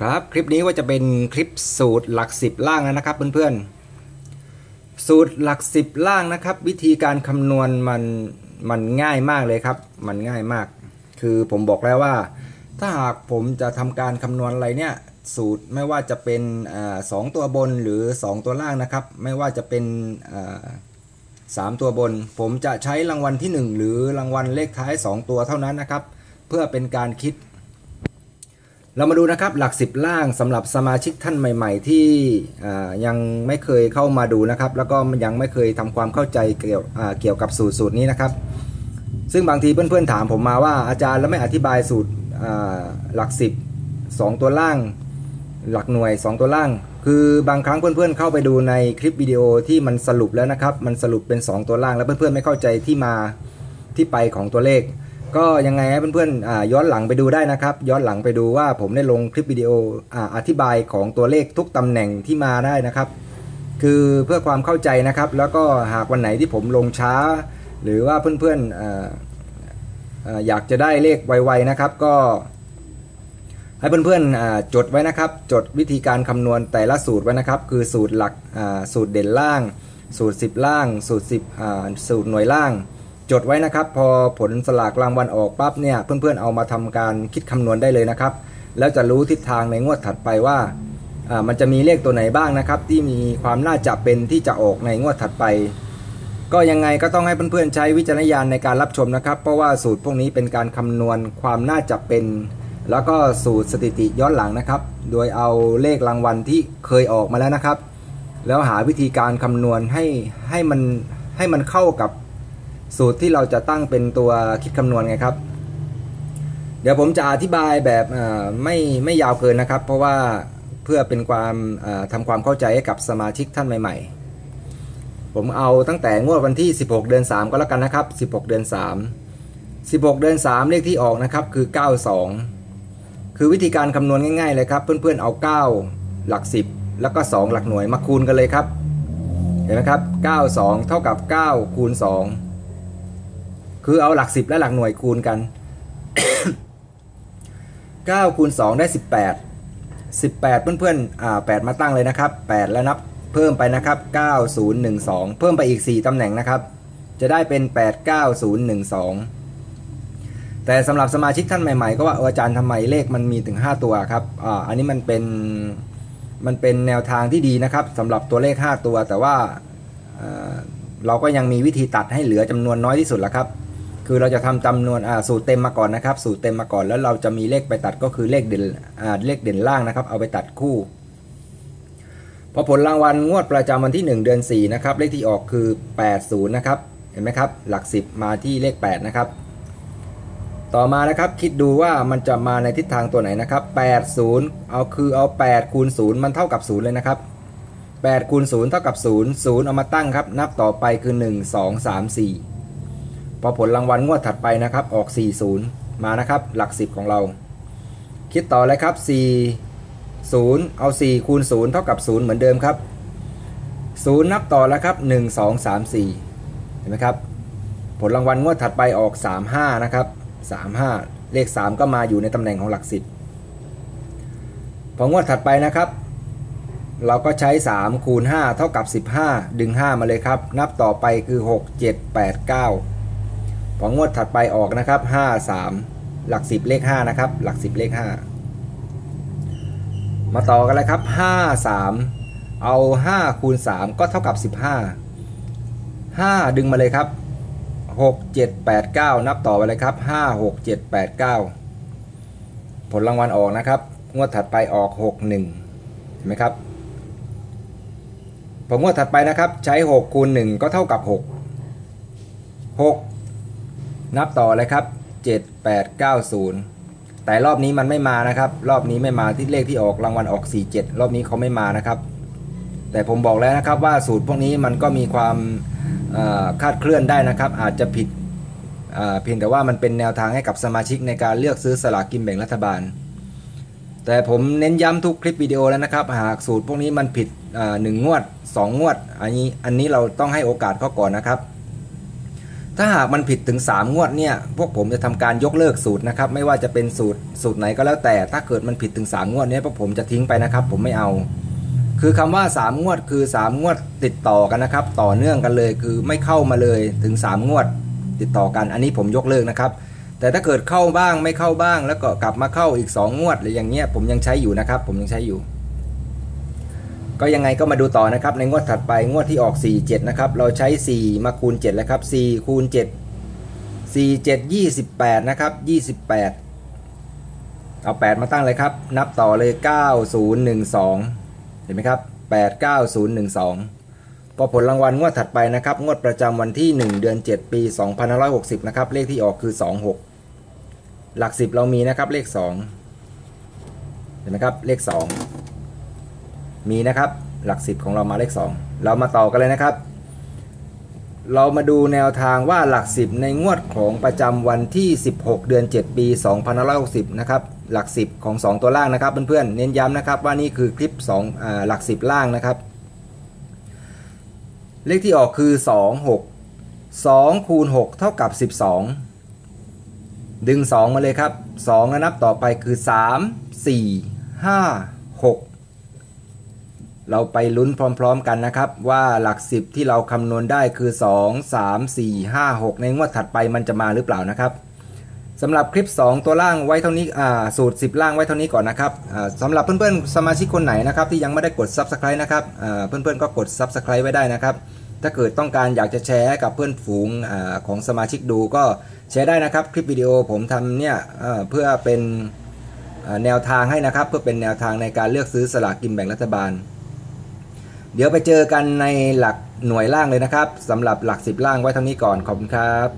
ครับคลิปนี้ว่าจะเป็นคลิปสูตรหลักสิบล่างนะครับเพื่อนๆ สูตรหลักสิบล่างนะครับ วิธีการคำนวณมันมันง่ายมากเลยครับ มันง่ายมาก คือผมบอกแล้วว่า ถ้าหากผมจะทำการคำนวณอะไรเนี่ยสูตรไม่ว่าจะเป็นอสองตัวบนหรือ 2 ตัวล่างนะครับ ไม่ว่าจะเป็นสามตัวบน ผมจะใช้รางวัลที่ 1 หรือรางวัลเลขท้าย 2 ตัวเท่านั้นนะครับ เพื่อเป็นการคิด เรามาดูนะครับหลักสิบล่างสำหรับสมาชิกท่านใหม่ ๆ ที่ยังไม่เคยเข้ามาดูนะครับ แล้วก็ยังไม่เคยทำความเข้าใจเกี่ยวเกี่ยวกับสูตรสูตรนี้นะครับ ซึ่งบางทีเพื่อนๆถามผมมาว่าอาจารย์แล้วไม่อธิบายสูตรหลักสิบสองตัวล่าง หลักหน่วย 2 ตัวล่าง คือบางครั้งเพื่อนๆเข้าไปดูในคลิปวิดีโอที่มันสรุปแล้วนะครับ มันสรุปเป็น 2 ตัวล่างแล้วเพื่อนๆไม่เข้าใจที่มาที่ไปของตัวเลข ก็ยังไงให้เพื่อนๆย้อนหลังไปดูได้นะครับ ย้อนหลังไปดูว่าผมได้ลงคลิปวิดีโออธิบายของตัวเลขทุกตำแหน่งที่มาได้นะครับ คือเพื่อความเข้าใจนะครับ แล้วก็หากวันไหนที่ผมลงช้า หรือว่าเพื่อนๆอยากจะได้เลขไวๆนะครับ ก็ ให้เพื่อนๆจดไว้นะครับ จดวิธีการคำนวณแต่ละสูตรไว้นะครับ คือสูตรหลักสูตรเด่นล่าง สูตร 10 ล่าง สูตร10สูตรหน่วยล่าง จดไว้นะครับ พอผลสลากรางวัลออกปั๊บเนี่ยเพื่อนๆเอามาทำการคิดคำนวณได้เลยนะครับ แล้วจะรู้ทิศทางในงวดถัดไปว่ามันจะมีเลขตัวไหนบ้างนะครับ ที่มีความน่าจะเป็นที่จะออกในงวดถัดไป ก็ยังไงก็ต้องให้เพื่อนๆใช้วิจารณญาณในการรับชมนะครับ เพราะว่าสูตรพวกนี้เป็นการคำนวณความน่าจะเป็น แล้วก็สูตรสถิติย้อนหลังนะครับ โดยเอาเลขรางวัลที่เคยออกมาแล้วนะครับ แล้วหาวิธีการคำนวณให้ให้มันให้มันเข้ากับ สูตรที่เราจะตั้งเป็นตัวคิดคำนวณไงครับ เดี๋ยวผมจะอธิบายแบบไม่ไม่ยาวเกินนะครับ เพราะว่าเพื่อเป็นความทำความเข้าใจให้กับสมาชิกท่านใหม่ ๆ ผมเอาตั้งแต่งวดวันที่ 16 เดือน 3 ก็แล้วกันนะครับ 16 เดือน 3 16 เดือน 3 เลขที่ออกนะครับคือ 92 คือวิธีการคำนวณง่ายๆเลยครับ เพื่อนๆเอา 9 หลัก 10 แล้วก็ 2 หลักหน่วยมาคูณกันเลยครับ เห็นไหมครับ 92 เท่ากับ 9 คูณ 2 คือเอาหลักสิบและหลักหน่วยคูณกัน 9 คูณ 2 ได้ 18 18 เพื่อนๆอ่า8มาตั้งเลยนะครับ 8 แล้วนับเพิ่มไปนะครับ 9012 เพิ่มไปอีก 4 ตำแหน่งนะครับ จะได้เป็น 89012 แต่สำหรับสมาชิกท่านใหม่ๆ ก็ว่าอาจารย์ทำไมเลขมันมีถึง 5 ตัวครับอ่าอันนี้มันเป็นมันเป็นแนวทางที่ดีนะครับสำหรับตัวเลข 5 ตัวแต่ว่าเราก็ยังมีวิธีตัดให้เหลือจำนวนน้อยที่สุดละครับ คือเราจะทำจำนวนสูตรเต็มมาก่อนนะครับ สูตรเต็มมาก่อนแล้วเราจะมีเลขไปตัดก็คือเลขเด่นเลขเด่นล่างนะครับ เอาไปตัดคู่พอผลรางวัลงวดประจำวันที่ 1 เดือน4นะครับเลขที่ออกคือ 80 นะครับ เห็นไหมครับ หลัก 10 มาที่เลข 8 นะครับ ต่อมานะครับคิดดูว่ามันจะมาในทิศทางตัวไหนนะครับ 80 เอาคือเอา 8 คูณ 0 มันเท่ากับ 0 เลยนะครับ8คูณ0เท่ากับ 0 0 เอามาตั้งครับ นับต่อไปคือ 1 2 3 4 พอผลรางวัลงวดถัดไปนะครับ ออก 40 มานะครับ หลัก 10 ของเรา คิดต่อเลยครับ 4 0 เอา 4 คูณ 0 เท่ากับ 0 เหมือนเดิมครับ 0 นับต่อแล้วครับ 1 2 3 4 เห็นไหมครับ ผลรางวัลงวดถัดไปออก 35 นะครับ 35 เลข 3 ก็มาอยู่ในตำแหน่งของหลัก 10 พองวดถัดไปนะครับ เราก็ใช้ 3 คูณ 5 เท่ากับ 15 ดึง 5 มาเลยครับ นับต่อไปคือ 6 7 8 9 พองวดถัดไปออกนะครับ 5 3 หลัก 10 เลข 5 นะครับ หลัก 10 เลข 5 มาต่อกันเลยครับ 5 3 เอา 5 คูณ 3 ก็เท่ากับ 15 5 ดึงมาเลยครับ 6 7 8 9 นับต่อไปเลยครับ 5 6 7 8 9 ผลรางวัลออกนะครับ งวดถัดไปออก 6 1 เห็นไหมครับพองวดถัดไปนะครับ ใช้ 6 คูณ 1 ก็เท่ากับ 6 6 นับต่อเลยครับ 7 8 9 0 แต่รอบนี้มันไม่มานะครับ รอบนี้ไม่มาที่เลขที่ออกรางวัลออก 47 รอบนี้เขาไม่มานะครับ แต่ผมบอกแล้วนะครับว่าสูตรพวกนี้มันก็มีความคาดเคลื่อนได้นะครับ อาจจะผิดเพียงแต่ว่ามันเป็นแนวทางให้กับสมาชิกในการเลือกซื้อสลากกินแบ่งรัฐบาล แต่ผมเน้นย้ำทุกคลิปวิดีโอแล้วนะครับ หากสูตรพวกนี้มันผิดหนึ่งงวด 2 งวด อันนี้อันนี้เราต้องให้โอกาสเขาก่อนนะครับ ถ้าหากมันผิดถึง 3 งวดเนี่ย พวกผมจะทำการยกเลิกสูตรนะครับ ไม่ว่าจะเป็นสูตรสูตรไหนก็แล้วแต่ ถ้าเกิดมันผิดถึง 3 งวดเนี้ยพวกผมจะทิ้งไปนะครับ ผมไม่เอา คือคำว่า 3 งวดคือ 3 งวดติดต่อกันนะครับ ต่อเนื่องกันเลยคือไม่เข้ามาเลยถึง 3 งวดติดต่อกัน อันนี้ผมยกเลิกนะครับ แต่ถ้าเกิดเข้าบ้างไม่เข้าบ้าง แล้วก็กลับมาเข้าอีก 2 งวดหรืออย่างเงี้ยผมยังใช้อยู่นะครับ ผมยังใช้อยู่ ก็ยังไงก็มาดูต่อนะครับในงวดถัดไปงวดที่ออก 47 นะครับ เราใช้ 4 มาคูณ 7 แล้วครับ 4 คูณ 7 4 7 28 นะครับ 28 เอา 8 มาตั้งเลยครับ นับต่อเลย 9012 เห็นไหมครับ 89012พอผลรางวัลงวดถัดไปนะครับ งวดประจำวันที่ 1 เดือน 7 ปี 2560 นะครับ เลขที่ออกคือ 26 หลัก 10 เรามีนะครับเลข 2 เห็นไหมครับเลข 2 มีนะครับหลัก 10 ของเรามาเลข 2 เรามาต่อกันเลยนะครับ เรามาดูแนวทางว่าหลัก 10 ในงวดของประจำวันที่ 16 เดือน 7 ปี2560นะครับหลัก 10 ของ 2 ตัวล่างนะครับเพื่อนๆเน้นย้ำนะครับว่านี่คือคลิป2อ่าหลัก 10 ล่างนะครับ เลขที่ออกคือ 2 6 2คูณ6เท่ากับ 12 ดึง 2 มาเลยครับ 2 แล้วนับต่อไปคือ 3 4 5 6 เราไปลุ้นพร้อมๆกันนะครับ ว่าหลัก 10 ที่เราคำนวณได้คือ 2 3 4 5 6 ในงวดถัดไปมันจะมาหรือเปล่านะครับสำหรับคลิป 2 ตัวล่างไว้เท่านี้สูตร 10 ล่างไว้เท่านี้ก่อนนะครับสำหรับเพื่อนๆสมาชิกคนไหนนะครับที่ยังไม่ได้กด Subscribe นะครับอ่าเพื่อนๆก็กด Subscribe ไว้ได้นะครับถ้าเกิดต้องการอยากจะแชร์กับเพื่อนฝูงอของสมาชิกดูก็แชร์ได้นะครับ คลิปวิดีโอผมทำเนี่ยเพื่อเป็นแนวทางให้นะครับ เพื่อเป็นแนวทางในการเลือกซื้อสลากกินแบ่งรัฐบาล เดี๋ยวไปเจอกันในหลักหน่วยล่างเลยนะครับสำหรับหลัก 10 ล่างไว้เท่านี้ก่อนขอบคุณครับ